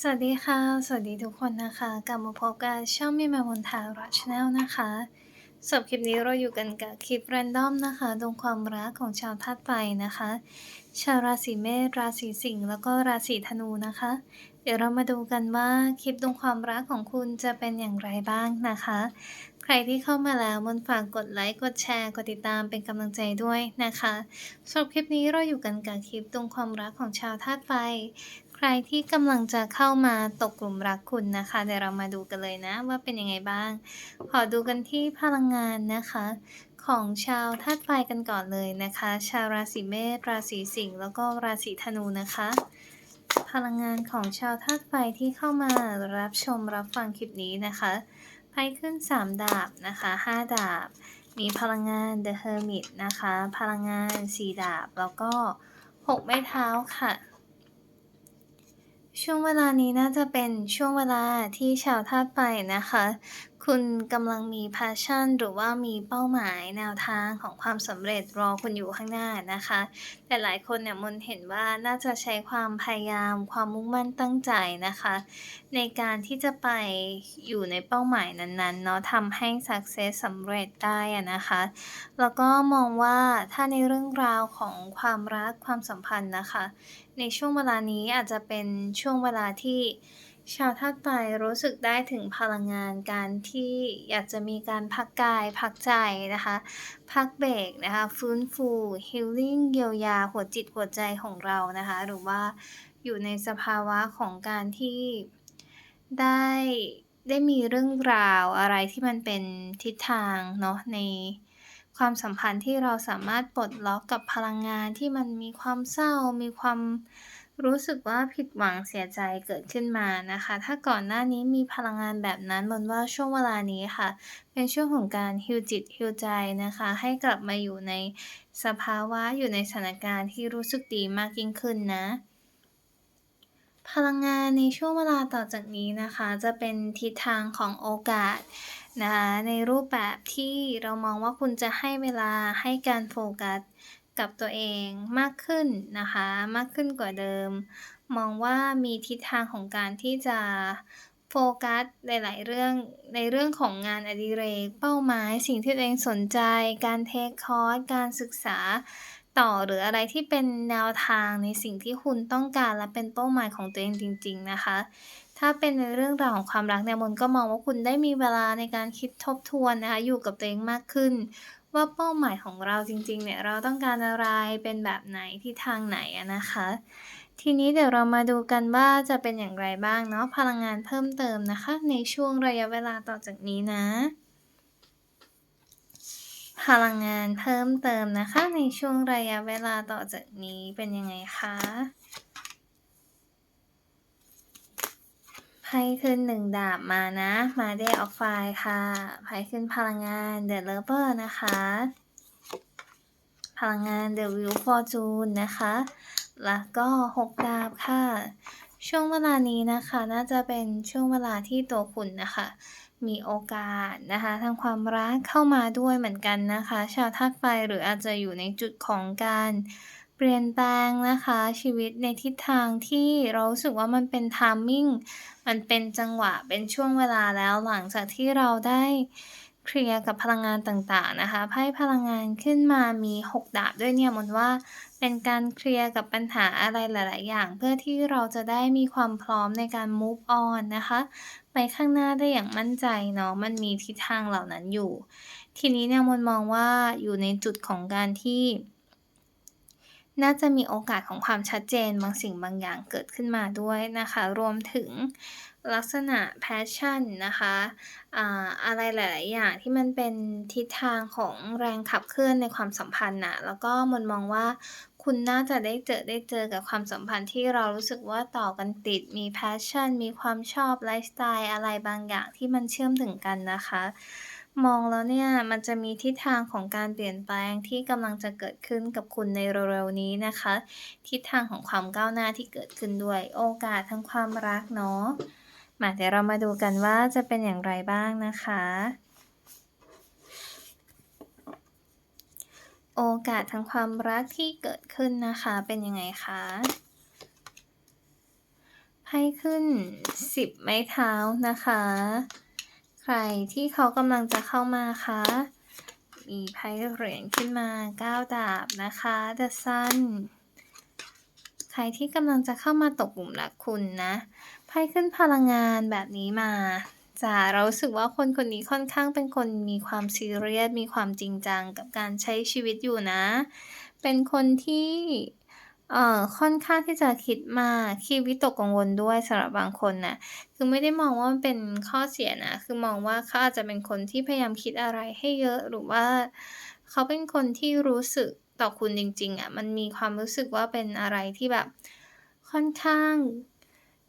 สวัสดีค่ะ สวัสดีทุกคนนะคะ กลับมาพบกับช่องมิมามนทาราชแนลนะคะสำหรับคลิปนี้เราอยู่กันกับคลิปแรนดอมนะคะดวงความรักของชาวธาตุไฟนะคะ ชาวราศีเมษ ราศีสิงห์ แล้วก็ราศีธนูนะคะ เดี๋ยวเรามาดูกันว่าคลิปดวงความรักของคุณจะเป็นอย่างไรบ้างนะคะ ใครที่เข้ามาแล้วมนฝากกดไลค์ กดแชร์ กดติดตามเป็นกำลังใจด้วยนะคะสำหรับคลิปนี้เราอยู่กันกับคลิปดวงความรักของชาวธาตุไฟ รที่กำลังจะเข้ามาตกกลุ่มรักคุณนะคะ เดี๋ยวเรามาดูกันเลยนะ ว่าเป็นยังไงบ้าง ขอดูกันที่พลังงานนะคะ ของชาวธาตุไฟกันก่อนเลยนะคะ ชาวราศีเมษราศีสิงห์แล้วก็ราศีธนูนะคะ พลังงานของชาวธาตุไฟที่เข้ามารับชมรับฟังคลิปนี้นะคะไพ่ขึ้น 3 ดาบนะคะ 5 ดาบ มีพลังงาน The Hermit นะคะ พลังงาน 4 ดาบ แล้วก็ 6 ไม้เท้าค่ะ ช่วงเวลานี้น่าจะเป็นช่วงเวลาที่ชาวธาตุไฟนะคะ คุณกำลังมี passion หรือว่ามีเป้าหมายแนวทางของความสำเร็จรอคุณอยู่ข้างหน้านะคะ แต่หลายคนเนี่ยมนเห็นว่าน่าจะใช้ความพยายาม ความมุ่งมั่นตั้งใจนะคะ ในการที่จะไปอยู่ในเป้าหมายนั้นๆเนาะทำให้ success สำเร็จได้นะคะ แล้วก็มองว่าถ้าในเรื่องราวของความรักความสัมพันธ์นะคะ ในช่วงเวลานี้อาจจะเป็นช่วงเวลาที่ ชาวธาตุไฟรู้สึกได้ถึงพลังงานการที่อยากจะมีการพักกายพักใจนะคะ พักเบรกนะคะ ฟื้นฟูฮิลลิ่งเยียวยาหัวจิตหัวใจของเรานะคะ หรือว่าอยู่ในสภาวะของการที่ได้ได้มีเรื่องราวอะไรที่มันเป็นทิศทางเนาะในความสัมพันธ์ที่เราสามารถปลดล็อกกับพลังงานที่มันมีความเศร้ามีความ รู้สึกว่าผิดหวังเสียใจเกิดขึ้นมานะคะ ถ้าก่อนหน้านี้มีพลังงานแบบนั้นมนว่าช่วงเวลานี้ค่ะ เป็นช่วงของการฮิวจิตฮิวใจนะคะ ให้กลับมาอยู่ในสภาวะอยู่ในสถานการณ์ที่รู้สึกดีมากยิ่งขึ้นนะพลังงานในช่วงเวลาต่อจากนี้นะคะ จะเป็นทิศทางของโอกาสนะคะในรูปแบบที่เรามองว่าคุณจะให้เวลาให้การโฟกัส กับตัวเองมากขึ้นนะคะ มากขึ้นกว่าเดิม มองว่ามีทิศทางของการที่จะโฟกัสหลาย ๆ เรื่องในเรื่องของงานอดิเรกเป้าหมาย สิ่งที่ตัวเองสนใจ การเทคคอร์สการศึกษาต่อหรืออะไรที่เป็นแนวทางในสิ่งที่คุณต้องการและเป็นเป้าหมายของตัวเองจริง ๆ นะคะ ถ้าเป็นในเรื่องราวของความรักเนี่ยมนก็มองว่าคุณได้มีเวลาในการคิดทบทวนนะคะอยู่กับตัวเองมากขึ้น ว่าเป้าหมายของเราจริงๆเนี่ยเราต้องการอะไรเป็นแบบไหนที่ทางไหนอะนะคะ ทีนี้เดี๋ยวเรามาดูกันว่าจะเป็นอย่างไรบ้างเนาะพลังงานเพิ่มเติมนะคะ ในช่วงระยะเวลาต่อจากนี้นะ พลังงานเพิ่มเติมนะคะ ในช่วงระยะเวลาต่อจากนี้เป็นยังไงคะ ไพ่ขึ้นหนึ่งดาบมานะ มาได้ออกไฟค่ะไพ่ขึ้นพลังงานเดอะเลเวอร์นะคะ พลังงานเดอะวิวฟอร์จูนนะคะ แล้วก็หกดาบค่ะ ช่วงเวลานี้นะคะ น่าจะเป็นช่วงเวลาที่ตัวคุณนะคะ มีโอกาสนะคะทางความรักเข้ามาด้วยเหมือนกันนะคะ ชาวธาตุไฟหรืออาจจะอยู่ในจุดของการ เปลี่ยนแปลงนะคะชีวิตในทิศทางที่เรารู้สึกว่ามันเป็นทามมิ่งมันเป็นจังหวะเป็นช่วงเวลาแล้วหลังจากที่เราได้เคลียร์กับพลังงานต่างๆนะคะไพ่พลังงานขึ้นมามี 6 ดาบด้วยเนี่ยมันว่าเป็นการเคลียร์กับปัญหาอะไรหลาย ๆ อย่าง เพื่อที่เราจะได้มีความพร้อมในการ move on นะคะ ไปข้างหน้าได้อย่างมั่นใจเนาะมันมีทิศทางเหล่านั้นอยู่ ทีนี้เนี่ยมนมองว่าอยู่ในจุดของการที่ น่าจะมีโอกาสของความชัดเจนบางสิ่งบางอย่างเกิดขึ้นมาด้วยนะคะ รวมถึงลักษณะ passion นะคะอาอะไรหลาย ๆ อย่างที่มันเป็นทิศทางของแรงขับเคลื่อนในความสัมพันธ์นะแล้วก็มนมองว่าคุณน่าจะได้เจอได้เจอกับความสัมพันธ์ที่เรารู้สึกว่าต่อกันติด มี passion มีความชอบไลฟ์สไตล์อะไรบางอย่างที่มันเชื่อมถึงกันนะคะ มองแล้วเนี่ยมันจะมีทิศทางของการเปลี่ยนแปลงที่กำลังจะเกิดขึ้นกับคุณในเร็วๆนี้นะคะ ทิศทางของความก้าวหน้าที่เกิดขึ้นด้วยโอกาสทางความรักเนาะมาเดี๋ยวเรามาดูกันว่าจะเป็นอย่างไรบ้างนะคะ โอกาสทางความรักที่เกิดขึ้นนะคะเป็นยังไงคะไพ่พ่ขึ้น 10 ไม้เท้านะคะ ใครที่เขากำลังจะเข้ามาคะมีไพ่เหรียญขึ้นมา 9 ดาบนะคะ The Sun ใครที่กำลังจะเข้ามาตกกลุ่มรักคุณนะไพ่ขึ้นพลังงานแบบนี้มาจะเราสึกว่าคนคนนี้ค่อนข้างเป็นคนมีความซีเรียสมีความจริงจังกับการใช้ชีวิตอยู่นะ เป็นคนที่ เอ่อ ค่อนข้างที่จะคิดมาก คิดวิตกกังวลด้วยสำหรับบางคนน่ะ คือไม่ได้มองว่ามันเป็นข้อเสียนะ คือมองว่าเขาอาจจะเป็นคนที่พยายามคิดอะไรให้เยอะ หรือว่าเขาเป็นคนที่รู้สึกต่อคุณจริง ๆ อะ มันมีความรู้สึกว่าเป็นอะไรที่แบบค่อนข้าง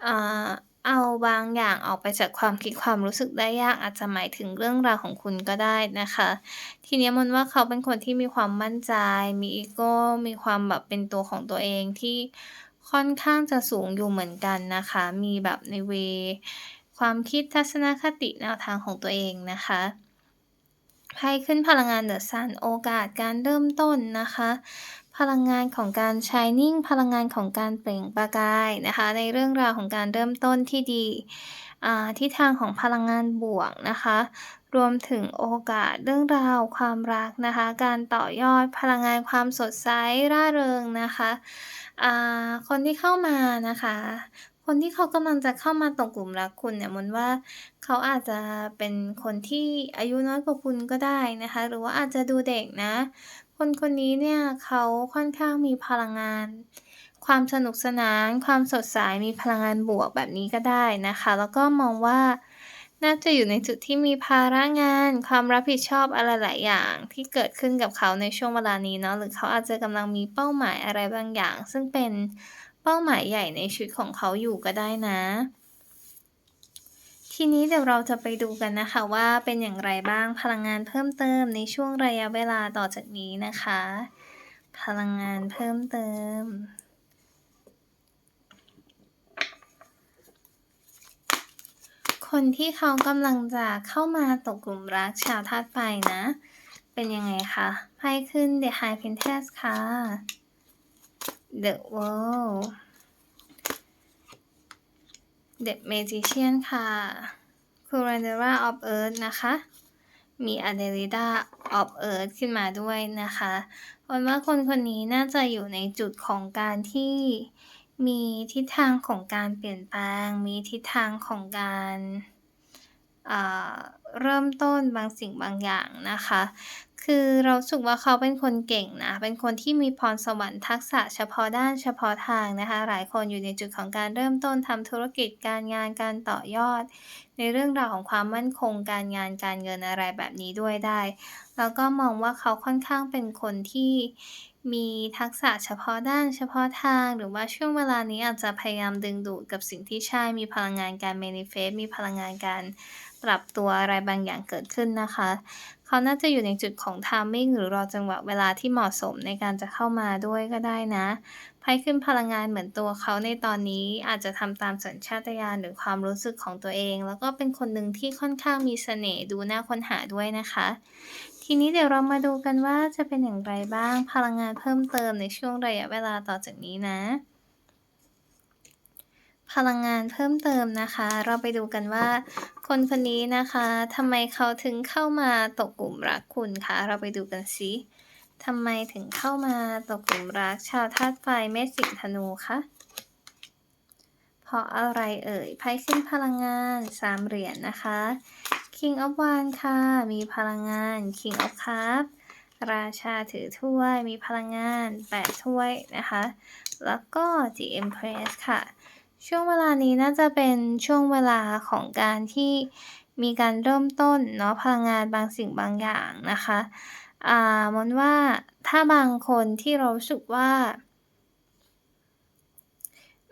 อ่า เอาบางอย่างออกไปจากความคิดความรู้สึกได้ยาก อาจจะหมายถึงเรื่องราวของคุณก็ได้นะคะ ทีเนี้ยมนว่าเขาเป็นคนที่มีความมั่นใจ มีอีโกมีความแบบเป็นตัวของตัวเองที่ค่อนข้างจะสูงอยู่เหมือนกันนะคะ มีแบบในเว ความคิดทัศนคติแนวทางของตัวเองนะคะไพ่ขึ้นพลังงานเดอะซันโอกาสการเริ่มต้นนะคะ พลังงานของการชายนิ่ง พลังงานของการเปล่งประกายนะคะ ในเรื่องราวของการเริ่มต้นที่ดีทิศทางของพลังงานบวกนะคะ รวมถึงโอกาสเรื่องราวความรักนะคะ การต่อยอดพลังงานความสดใสร่าเริงนะคะคนที่เข้ามานะคะ คนที่เขากำลังจะเข้ามาตกกลุ่มรักคุณเนี่ยมนว่าเขาอาจจะเป็นคนที่อายุน้อยกว่าคุณก็ได้นะคะ หรือว่าอาจจะดูเด็กนะ คนคนนี้เนี่ยเขาค่อนข้างมีพลังงาน ความสนุกสนาน ความสดใสมีพลังงานบวกแบบนี้ก็ได้นะคะ แล้วก็มองว่าน่าจะอยู่ในจุดที่มีภาระงาน ความรับผิดชอบอะไรหลายอย่าง ที่เกิดขึ้นกับเขาในช่วงเวลานี้เนาะหรือเขาอาจจะกำลังมีเป้าหมายอะไรบางอย่าง ซึ่งเป็น เป้าหมายใหญ่ในชีวิตของเขาอยู่ก็ได้นะ ทีนี้เดี๋ยวเราจะไปดูกันนะคะว่าเป็นอย่างไรบ้างพลังงานเพิ่มเติมในช่วงระยะเวลาต่อจากนี้นะคะ พลังงานเพิ่มเติมคนที่เขากำลังจะเข้ามาตกกลุ่มรักชาวธาตุไฟนะ เป็นยังไงคะไพ่ขึ้น The High Princess ค่ะ The World The Magician ค่ะ Curandera of Earth นะคะ มี Adelida of Earth ขึ้นมาด้วยนะคะวันว่าคนคนนี้น่าจะอยู่ในจุดของการที่มีทิศทางของการเปลี่ยนแปลง มีทิศทางของการเริ่มต้นบางสิ่งบางอย่างนะคะ คือเราสึกว่าเขาเป็นคนเก่งนะ เป็นคนที่มีพรสวรรค์ทักษะเฉพาะด้านเฉพาะทางนะคะ หลายคนอยู่ในจุดของการเริ่มต้นทำธุรกิจการงานการต่อยอด ในเรื่องราวของความมั่นคงการงานการเงินอะไรแบบนี้ด้วยได้ แล้วก็มองว่าเขาค่อนข้างเป็นคนที่มีทักษะเฉพาะด้านเฉพาะทาง หรือว่าช่วงเวลานี้อาจจะพยายามดึงดูดกับสิ่งที่ใช่มีพลังงานการ manifest มีพลังงานการปรับตัวอะไรบางอย่างเกิดขึ้นนะคะ เขาน่าจะอยู่ในจุดของ timing หรือรอจังหวะเวลาที่เหมาะสมในการจะเข้ามาด้วยก็ได้นะไพ่ขึ้นพลังงานเหมือนตัวเขาในตอนนี้อาจจะทำตามสัญชาตญาณหรือความรู้สึกของตัวเอง แล้วก็เป็นคนหนึ่งที่ค่อนข้างมีเสน่ห์ดูน่าค้นหาด้วยนะคะ ทีนี้เดี๋ยวเรามาดูกันว่าจะเป็นอย่างไรบ้างพลังงานเพิ่มเติมในช่วงระยะเวลาต่อจากนี้นะ พลังงานเพิ่มเติมนะคะ เราไปดูกันว่า คนคนนี้นะคะทำไมเขาถึงเข้ามาตกกลุ่มรักคุณคะเราไปดูกันสิทำไมถึงเข้ามาตกกลุ่มรักชาวธาตุไฟเมษสิงธนูคะเพราะอะไรเอ่ยไพ่ขึ้นพลังงานสามเหรียญนนะคะ King of Wands ค่ะ มีพลังงาน King of Cups ราชาถือถ้วย มีพลังงาน 8 ถ้วยนะคะ แล้วก็ The Empress ค่ะ ช่วงเวลานี้น่าจะเป็นช่วงเวลาของการที่มีการเริ่มต้นเนาะพลังงานบางสิ่งบางอย่างนะคะอ่ามนว่าถ้าบางคนที่เราสึกว่า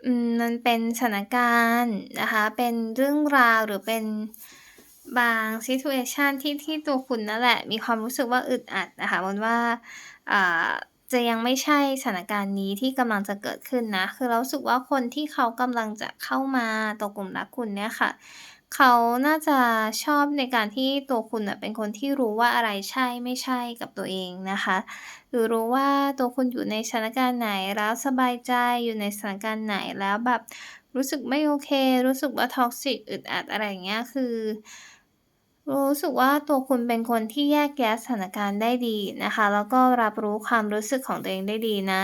อืมมันเป็นสถานการณ์นะคะเป็นเรื่องราวหรือเป็นบางซิทูเอชันที่ที่ตัวคุณนั่นแหละ มีความรู้สึกว่าอึดอัดนะคะมนว่าอ่า จะยังไม่ใช่สถานการณ์นี้ที่กำลังจะเกิดขึ้นนะ คือเราสึกว่าคนที่เขากำลังจะเข้ามาตกกลุ่มรักคุณเนี่ยค่ะ เขาน่าจะชอบในการที่ตัวคุณเป็นคนที่รู้ว่าอะไรใช่ไม่ใช่กับตัวเองนะคะ หรือรู้ว่าตัวคุณอยู่ในสถานการณ์ไหนแล้วสบายใจอยู่ในสถานการณ์ไหนแล้วแบบรู้สึกไม่โอเค รู้สึกว่า toxic อึดอัดอะไรอย่างเงี้ยคือ รู้สึกว่าตัวคุณเป็นคนที่แยกแยะสถานการณ์ได้ดีนะคะ แล้วก็รับรู้ความรู้สึกของตัวเองได้ดีนะ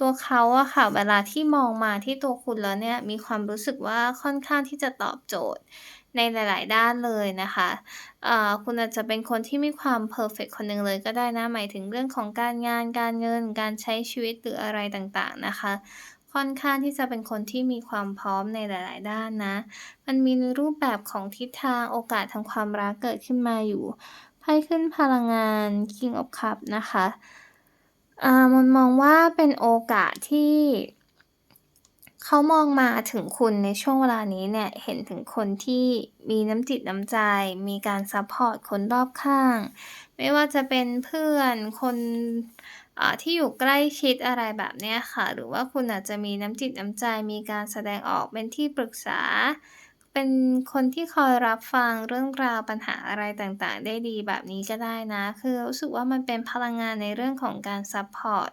ตัวเขาอะค่ะเวลาที่มองมาที่ตัวคุณแล้วเนี่ยมีความรู้สึกว่าค่อนข้างที่จะตอบโจทย์ในหลาย ๆ ด้านเลยนะคะอ่าคุณอาจจะเป็นคนที่มีความเพอร์เฟกคนหนึ่งเลยก็ได้นะ หมายถึงเรื่องของการงานการเงิน การใช้ชีวิตหรืออะไรต่างๆนะคะ ค่อนข้างที่จะเป็นคนที่มีความพร้อมในหลาย ๆ ด้านนะ มันมีในรูปแบบของทิศทางโอกาสทางความรักเกิดขึ้นมาอยู่ไพ่ขึ้นพลังงาน King of Cups นะคะอ่ามนมองว่าเป็นโอกาสที่เขามองมาถึงคุณในช่วงเวลานี้เนี่ย เห็นถึงคนที่มีน้ำจิตน้ำใจ มีการซัปพอร์ตคนรอบข้าง ไม่ว่าจะเป็นเพื่อน คน อ่า ที่อยู่ใกล้ชิดอะไรแบบเนี้ยค่ะ หรือว่าคุณอาจจะมีน้ำจิตน้ำใจ มีการแสดงออกเป็นที่ปรึกษา เป็นคนที่คอยรับฟังเรื่องราวปัญหาอะไรต่างๆ ได้ดีแบบนี้ก็ได้นะ คือรู้สึกว่ามันเป็นพลังงานในเรื่องของการซัปพอร์ต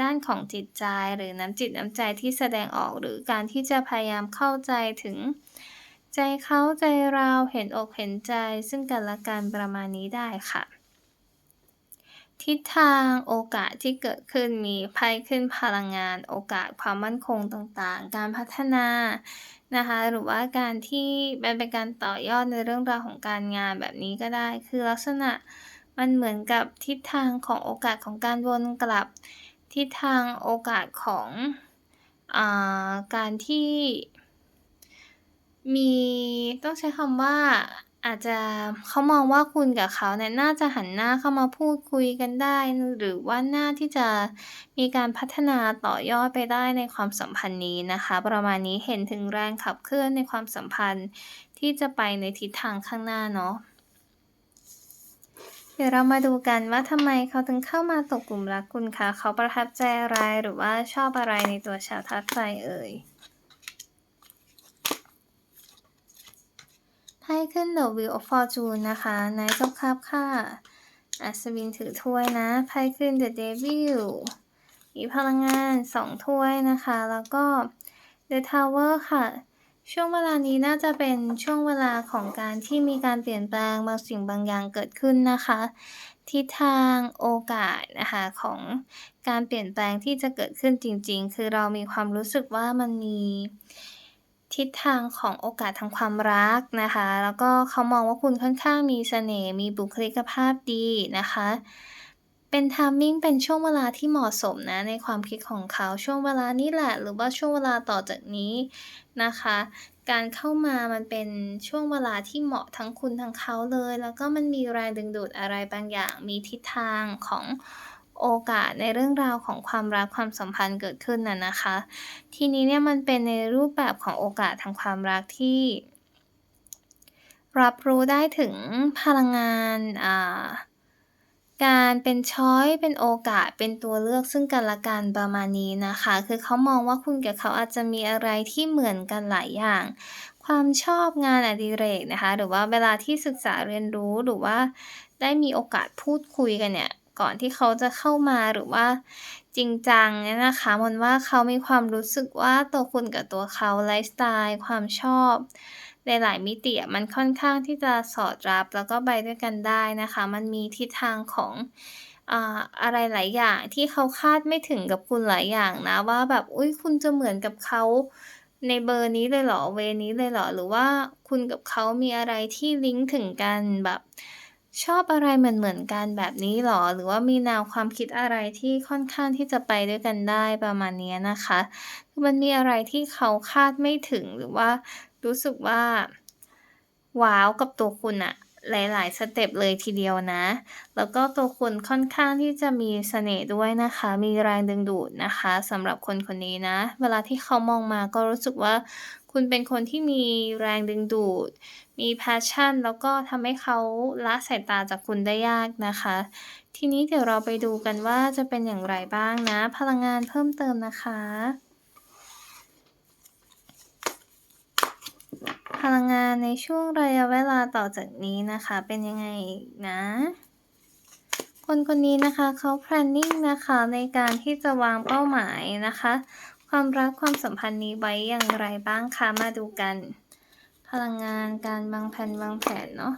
ด้านของจิตใจ หรือน้ำจิตน้ำใจที่แสดงออก หรือการที่จะพยายามเข้าใจถึง ใจเขาใจเรา เห็นอกเห็นใจ ซึ่งกันและกันประมาณนี้ได้ค่ะ ทิศทางโอกาสที่เกิดขึ้นมีไพ่ขึ้นพลังงาน โอกาสความมั่นคงต่างๆ การพัฒนานะคะหรือว่าการที่มันเป็นการต่อยอดในเรื่องราวของการงานแบบนี้ก็ได้ คือลักษณะมันเหมือนกับทิศทางของโอกาสของการวนกลับ ทิศทางโอกาสของอ่าการที่มีต้องใช้คำว่า อาจจะ เขามองว่าคุณกับเขาเนี่ยน่าจะหันหน้าเข้ามาพูดคุยกันได้ หรือว่าน่าที่จะมีการพัฒนาต่อยอดไปได้ในความสัมพันธ์นี้นะคะ ประมาณนี้เห็นถึงแรงขับเคลื่อนในความสัมพันธ์ที่จะไปในทิศทางข้างหน้าเนาะเดี๋ยวเรามาดูกันว่าทำไมเขาถึงเข้ามาตกหลุมรักคุณคะ เขาประทับใจอะไรหรือว่าชอบอะไรในตัวชาวธาตุไฟเอ่ย? ไพ่ขึ้น The Wheel of Fortune นะคะ Knight of Cups ค่ะอัศวินถือถ้วยนะไพ่ขึ้น The Devil มีพลังงาน2ถ้วยนะคะ แล้วก็ The Tower ค่ะ ช่วงเวลานี้น่าจะเป็นช่วงเวลาของการที่มีการเปลี่ยนแปลงบางสิ่งบางอย่างเกิดขึ้นนะคะ ทิศทางโอกาสนะคะของการเปลี่ยนแปลงที่จะเกิดขึ้นจริง ๆ คือเรามีความรู้สึกว่ามันมี ทิศทางของโอกาสทางความรักนะคะ แล้วก็เขามองว่าคุณค่อนข้างมีเสน่ห์มีบุคลิกภาพดีนะคะ เป็น timing เป็นช่วงเวลาที่เหมาะสมนะในความคิดของเขาช่วงเวลานี้แหละ หรือว่าช่วงเวลาต่อจากนี้นะคะ การเข้ามามันเป็นช่วงเวลาที่เหมาะทั้งคุณทั้งเขาเลย แล้วก็มันมีแรงดึงดูดอะไรบางอย่าง มีทิศทางของ โอกาสในเรื่องราวของความรักความสัมพันธ์เกิดขึ้นน่ะนะคะ ทีนี้เนี่ยมันเป็นในรูปแบบของโอกาสทางความรักที่ รับรู้ได้ถึงพลังงานอ่าการเป็นช้อยเป็นโอกาสเป็นตัวเลือกซึ่งกันและกันประมาณนี้นะคะ คือเขามองว่าคุณกับเขาอาจจะมีอะไรที่เหมือนกันหลายอย่าง ความชอบงานอดิเรกนะคะ หรือว่าเวลาที่ศึกษาเรียนรู้หรือว่าได้มีโอกาสพูดคุยกันเนี่ย ก่อนที่เขาจะเข้ามาหรือว่าจริงจังเนี่ยนะคะมันว่าเขามีความรู้สึกว่าตัวคุณกับตัวเขาไลฟ์สไตล์ความชอบในหลายมิติมันค่อนข้างที่จะสอดรับแล้วก็ไปด้วยกันได้นะคะ มันมีทิศทางของอะไรหลายอย่างที่เขาคาดไม่ถึงกับคุณหลายอย่างนะว่าแบบอุ๊ยคุณจะเหมือนกับเขาในเบอร์นี้เลยเหรอเวนี้เลยเหรอหรือว่าคุณกับเขามีอะไรที่ลิงก์ถึงกันแบบ ชอบอะไรเหมือนๆกันแบบนี้เหรอ หรือว่ามีแนวความคิดอะไรที่ค่อนข้างที่จะไปด้วยกันได้ประมาณเนี้ยนะคะ คือมันมีอะไรที่เขาคาดไม่ถึงหรือว่ารู้สึกว่า ว้าวกับตัวคุณน่ะหลาย ๆ สเต็ปเลยทีเดียวนะ แล้วก็ตัวคุณค่อนข้างที่จะมีเสน่ห์ด้วยนะคะ มีแรงดึงดูดนะคะสำหรับคนคนนี้นะ เวลาที่เขามองมาก็รู้สึกว่า คุณเป็นคนที่มีแรงดึงดูด มี passion แล้วก็ทำให้เขาละสายตาจากคุณได้ยากนะคะ ทีนี้เดี๋ยวเราไปดูกันว่าจะเป็นอย่างไรบ้างนะ พลังงานเพิ่มเติมนะคะ พลังงานในช่วงระยะเวลาต่อจากนี้นะคะ เป็นยังไงนะคนคนนี้นะคะเขา planning นะคะในการที่จะวางเป้าหมายนะคะ ความรักความสัมพันธ์นี้ไว้อย่างไรบ้างคะมาดูกัน พลังงานการวางแผนวางแผนเนาะ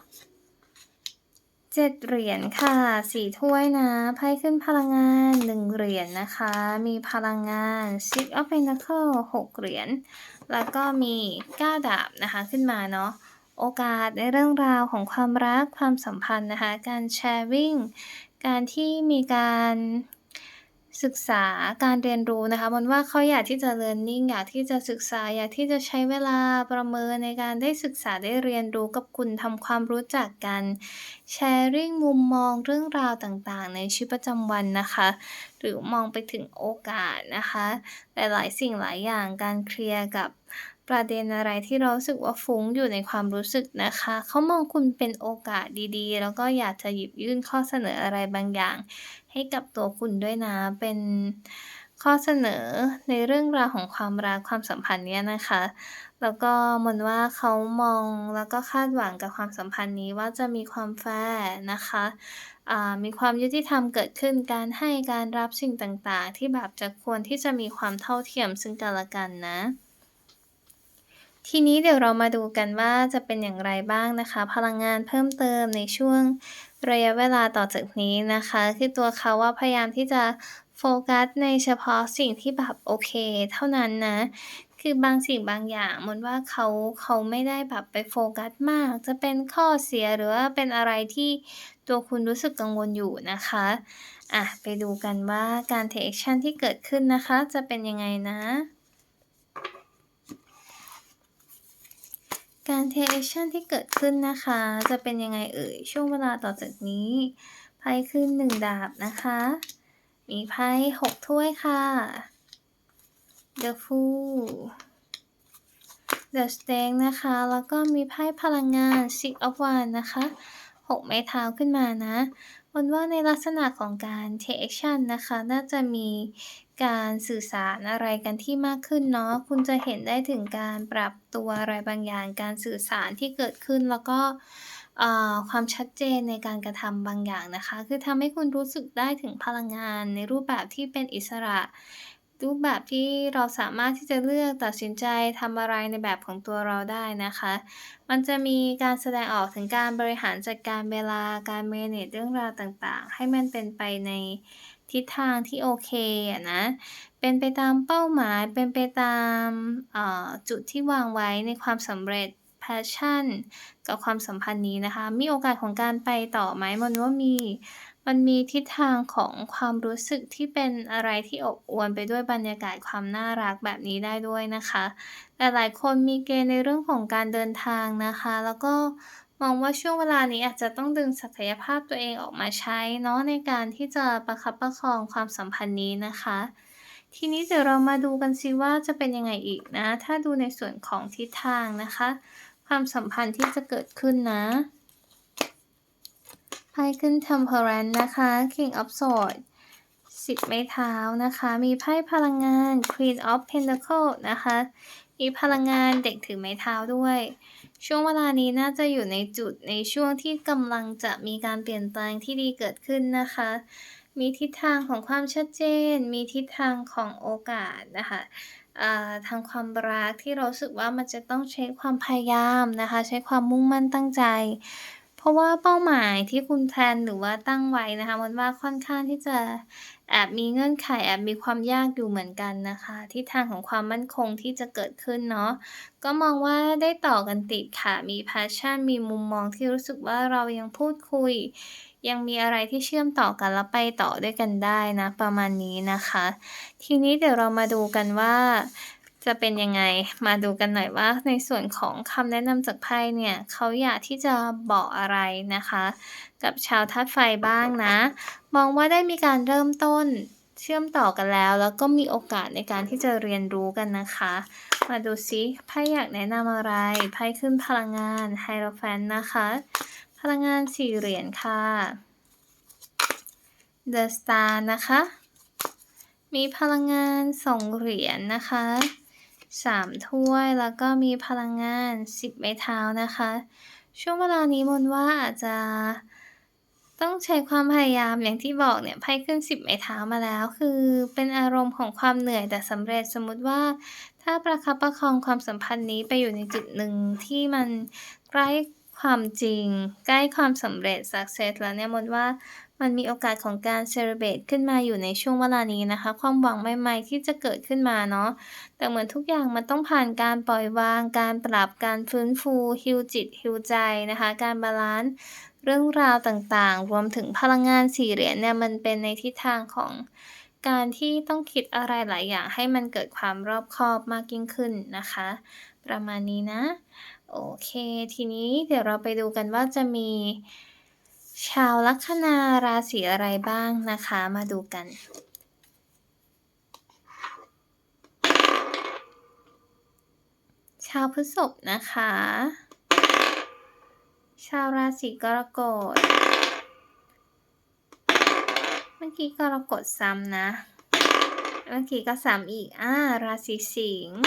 7เหรียญค่ะ4ถ้วยนะไพ่ขึ้นพลังงาน1เหรียญนะคะ มีพลังงาน Six of Pentacles 6เหรียญแล้วก็มี9ดาบนะคะขึ้นมาเนาะโอกาสในเรื่องราวของความรักความสัมพันธ์นะคะ การแชร์ริ่ง การที่มีการ ศึกษาการเรียนรู้นะคะมันว่าเขาอยากที่จะ learning อยากที่จะศึกษา อยากที่จะใช้เวลาประเมินในการได้ศึกษาได้เรียนรู้กับคุณทำความรู้จักกัน sharing มุมมองเรื่องราวต่างๆ ในชีวิตประจำวันนะคะ หรือมองไปถึงโอกาสนะคะ หลายๆ สิ่งหลายอย่างการเคลียร์กับ ประเด็นอะไรที่เราสึกว่าฟุ้งอยู่ในความรู้สึกนะคะ เขามองคุณเป็นโอกาสดีๆ แล้วก็อยากจะหยิบยื่นข้อเสนออะไรบางอย่าง ให้กับตัวคุณด้วยนะ เป็นข้อเสนอในเรื่องราวของความรักความสัมพันธ์เนี้ยนะคะ แล้วก็มนว่าเขามองแล้วก็คาดหวังกับความสัมพันธ์นี้ว่าจะมีความแฟร์นะคะอ่ามีความยุติธรรมเกิดขึ้นการให้การรับสิ่งต่างๆ ที่แบบจะควรที่จะมีความเท่าเทียมซึ่งกันและกันนะ ทีนี้เดี๋ยวเรามาดูกันว่าจะเป็นอย่างไรบ้างนะคะ พลังงานเพิ่มเติมในช่วงระยะเวลาต่อจากนี้นะคะ คือตัวเขาว่าพยายามที่จะโฟกัสในเฉพาะสิ่งที่แบบโอเค เท่านั้นนะ คือบางสิ่งบางอย่างมนว่าเขาเขาไม่ได้แบบไปโฟกัสมาก จะเป็นข้อเสียหรือว่าเป็นอะไรที่ตัวคุณรู้สึกกังวลอยู่นะคะอะไปดูกันว่าการ take action ที่เกิดขึ้นนะคะ จะเป็นยังไงนะ การ take action ที่เกิดขึ้นนะคะ จะเป็นยังไงเอ่ย ช่วงเวลาต่อจากนี้ไพ่ขึ้นหนึ่งดาบนะคะ มีไพ่หกถ้วยค่ะ The Fool The Strength นะคะ แล้วก็มีไพ่พลังงาน Six of Wands นะคะหกไม้เท้าขึ้นมานะ วันว่าในลักษณะของการ take action นะคะ น่าจะมีการสื่อสารอะไรกันที่มากขึ้นเนาะ คุณจะเห็นได้ถึงการปรับตัวอะไรบางอย่าง การสื่อสารที่เกิดขึ้นแล้วก็ความชัดเจนในการกระทำบางอย่างนะคะ คือทำให้คุณรู้สึกได้ถึงพลังงานในรูปแบบที่เป็นอิสระ รูปแบบที่เราสามารถที่จะเลือกตัดสินใจทำอะไรในแบบของตัวเราได้นะคะ มันจะมีการแสดงออกถึงการบริหารจัดการเวลาการ manage เรื่องราวต่างๆ ให้มันเป็นไปในทิศทางที่โอเคอะนะ เป็นไปตามเป้าหมาย เป็นไปตามจุดที่วางไว้ในความสำเร็จ passion กับความสัมพันธ์นี้นะคะ มีโอกาสของการไปต่อไหมมันว่ามี มันมีทิศทางของความรู้สึกที่เป็นอะไรที่อบอวลไปด้วยบรรยากาศความน่ารักแบบนี้ได้ด้วยนะคะ แต่หลายคนมีเกณฑ์ในเรื่องของการเดินทางนะคะ แล้วก็มองว่าช่วงเวลานี้อาจจะต้องดึงศักยภาพตัวเองออกมาใช้เนาะในการที่จะประคับประคองความสัมพันธ์นี้นะคะ ทีนี้เดี๋ยวเรามาดูกันซิว่าจะเป็นยังไงอีกนะ ถ้าดูในส่วนของทิศทางนะคะ ความสัมพันธ์ที่จะเกิดขึ้นนะ ไพ่ขึ้น Temperance นะคะ King of Swords สิบไม้เท้านะคะ มีไพ่พลังงาน Queen of Pentacles นะคะ มีพลังงานเด็กถือไม้เท้าด้วย ช่วงเวลานี้น่าจะอยู่ในจุดในช่วงที่กำลังจะมีการเปลี่ยนแปลงที่ดีเกิดขึ้นนะคะ มีทิศทางของความชัดเจน มีทิศทางของโอกาสนะคะทางความรักที่เราสึกว่ามันจะต้องใช้ความพยายามนะคะ ใช้ความมุ่งมั่นตั้งใจ ราะว่าเป้าหมายที่คุณแพลน หรือว่าตั้งไว้นะคะ มันว่าค่อนข้างที่จะแอบมีเงื่อนไขแอบมีความยากอยู่เหมือนกันนะคะทิศทางของความมั่นคงที่จะเกิดขึ้นเนาะก็มองว่าได้ต่อกันติดค่ะ มีแพชชั่น มีมุมมองที่รู้สึกว่าเรายังพูดคุย ยังมีอะไรที่เชื่อมต่อกันแล้วไปต่อด้วยกันได้นะ ประมาณนี้นะคะ ทีนี้เดี๋ยวเรามาดูกันว่า จะเป็นยังไงมาดูกันหน่อยว่า ในส่วนของคำแนะนำจากไพ่เนี่ยเขาอยากที่จะบอกอะไรนะคะ กับชาวธาตุไฟบ้างนะ มองว่าได้มีการเริ่มต้นเชื่อมต่อกันแล้ว แล้วก็มีโอกาสในการที่จะเรียนรู้กันนะคะ มาดูซิไพ่อยากแนะนำอะไรไพ่ขึ้นพลังงานไฮโรแฟนนะคะ พลังงานสี่เหรียญค่ะ The Star นะคะ มีพลังงานสองเหรียญนะคะ สามถ้วยแล้วก็มีพลังงานสิบไม้เท้านะคะ ช่วงเวลานี้มนว่าอาจจะ ต้องใช้ความพยายามอย่างที่บอกเนี่ยไพ่ขึ้น10ไม้เท้ามาแล้ว คือเป็นอารมณ์ของความเหนื่อยแต่สำเร็จสมมุติว่า ถ้าประคับประคองความสัมพันธ์นี้ไปอยู่ในจุดหนึ่งที่มันใกล้ความจริง ใกล้ความสำเร็จ success แล้วเนี่ยมนว่า มันมีโอกาสของการ celebrate ขึ้นมาอยู่ในช่วงเวลานี้นะคะ ความหวังใหม่ๆที่จะเกิดขึ้นมาเนาะแต่เหมือนทุกอย่างมันต้องผ่านการปล่อยวาง การปรับการฟื้นฟู heal จิต heal ใจนะคะ การบาลันซ์เรื่องราวต่างๆ รวมถึงพลังงาน4เหรียญเนี่ยมันเป็นในทิศทางของการที่ต้องคิดอะไรหลายอย่างให้มันเกิดความรอบคอบมากยิ่งขึ้นนะคะ ประมาณนี้นะ โอเค ทีนี้เดี๋ยวเราไปดูกันว่าจะมี ชาวลัคนาราศีอะไรบ้างนะคะ มาดูกัน ชาวพฤษภนะคะ ชาวราศีกรกฎ เมื่อกี้กรกฎซ้ำนะ เมื่อกี้ก็ซ้ำอีก อ่า ราศีสิงห์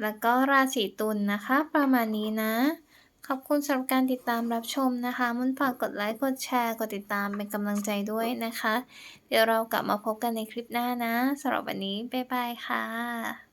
แล้วก็ราศีตุลนะคะ ประมาณนี้นะ ขอบคุณสำหรับการติดตามรับชมนะคะ มุนฝากกดไลค์ กดแชร์ กดติดตามเป็นกำลังใจด้วยนะคะ เดี๋ยวเรากลับมาพบกันในคลิปหน้านะสำหรับวันนี้ บ๊ายบายค่ะ